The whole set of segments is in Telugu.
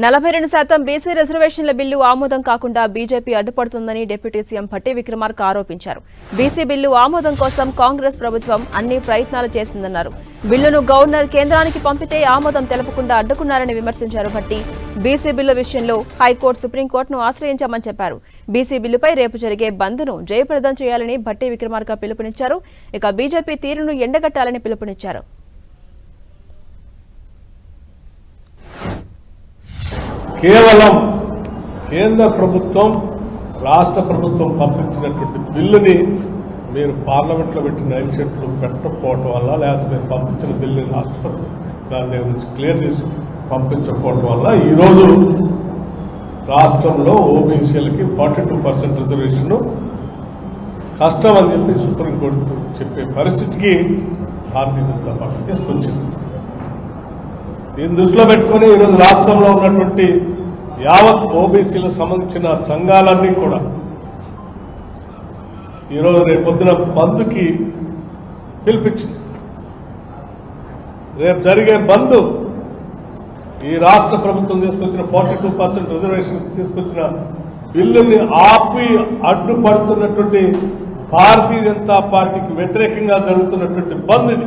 నలభై రెండు శాతం బీసీ రిజర్వేషన్ల బిల్లు ఆమోదం కాకుండా బీజేపీ అడ్డుపడుతుందని డిప్యూటీ సీఎం భట్టి విక్రమార్క ఆరోపించారు. బీసీ బిల్లు ఆమోదం కోసం కాంగ్రెస్ ప్రభుత్వం అన్ని ప్రయత్నాలు చేసిందన్నారు. బిల్లును గవర్నర్ కేంద్రానికి పంపితే ఆమోదం తెలపకుండా అడ్డుకున్నారని విమర్శించారు భట్టి బీసీ బిల్లు విషయంలో హైకోర్టు సుప్రీంకోర్టును ఆశ్రయించామని చెప్పారు. బీసీ బిల్లుపై రేపు జరిగే బంద్ను జయప్రదం చేయాలని భట్టి విక్రమార్క పిలుపునిచ్చారు. ఇక బీజేపీ తీరును ఎండగట్టాలని పిలుపునిచ్చారు. కేవలం కేంద్ర ప్రభుత్వం రాష్ట్ర ప్రభుత్వం పంపించినటువంటి బిల్లుని మీరు పార్లమెంట్లో పెట్టిన నైన్ పెట్టకపోవటం వల్ల లేకపోతే మీరు పంపించిన బిల్లుని రాష్ట్రపతి దాని దగ్గర క్లియర్ చేసి పంపించకపోవడం వల్ల ఈరోజు రాష్ట్రంలో ఓబీసీలకి ఫార్టీ టూ పర్సెంట్ రిజర్వేషన్ కష్టం అని చెప్పి సుప్రీంకోర్టు చెప్పే పరిస్థితికి భారతీయ జనతా పార్టీ తీసుకొచ్చింది. దీన్ని దృష్టిలో పెట్టుకుని ఈరోజు రాష్ట్రంలో ఉన్నటువంటి యావత్ ఓబీసీలకు సంబంధించిన సంఘాలన్నీ కూడా ఈరోజు రేపు పొద్దున బంద్కి పిలిపించింది. రేపు జరిగే బంద్ ఈ రాష్ట్ర ప్రభుత్వం తీసుకొచ్చిన ఫార్టీ టూ పర్సెంట్ రిజర్వేషన్ తీసుకొచ్చిన బిల్లుని ఆపి అడ్డుపడుతున్నటువంటి భారతీయ జనతా పార్టీకి వ్యతిరేకంగా జరుగుతున్నటువంటి బంద్ ఇది.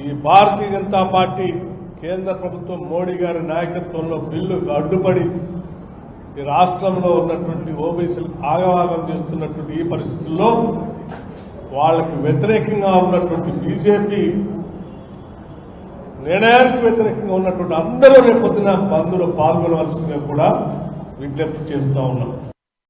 ఈ భారతీయ జనతా పార్టీ కేంద్ర ప్రభుత్వం మోడీ గారి నాయకత్వంలో బిల్లుకు అడ్డుపడి ఈ రాష్ట్రంలో ఉన్నటువంటి ఓబీసీలు ఆగవాగం చేస్తున్నటువంటి ఈ పరిస్థితుల్లో వాళ్ళకి వ్యతిరేకంగా ఉన్నటువంటి బీజేపీ నిర్ణయానికి వ్యతిరేకంగా ఉన్నటువంటి అందరూ రేపొద్దున బంద్లో పాల్గొనవలసిందిగా కూడా విజ్ఞప్తి చేస్తూ ఉన్నాం.